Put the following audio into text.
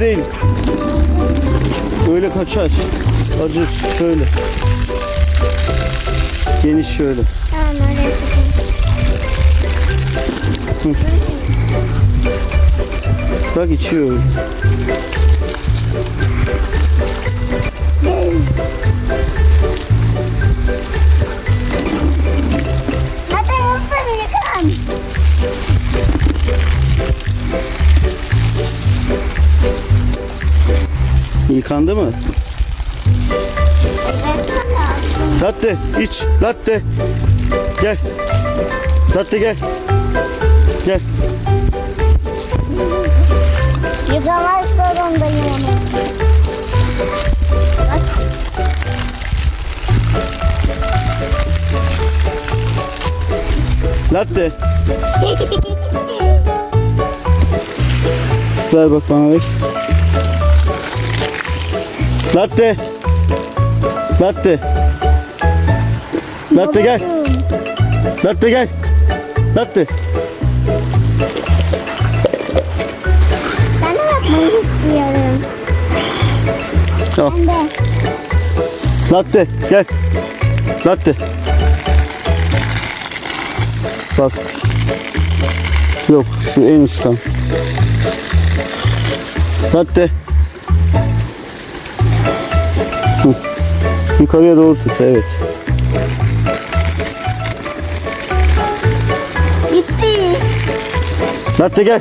değil. Böyle kaçar. Acır. Şöyle. Geniş şöyle. Tamam öyle yapayım. Bak içiyor öyle. Yıkandı mı? Latte iç. Latte. Gel. Latte gel. Gel. Yıkamak zorundayım onu. Latte. Ver bak bana ver. Latte. Latte. Latte gel. Latte gel. Latte. Ben de yapmayı istiyorum. Al. Ben de. Latte gel. Latte. Bas. Yok şu en uçtan. Latte. Hı. Yukarıya doğru tut evet. Gitti. Latte gel.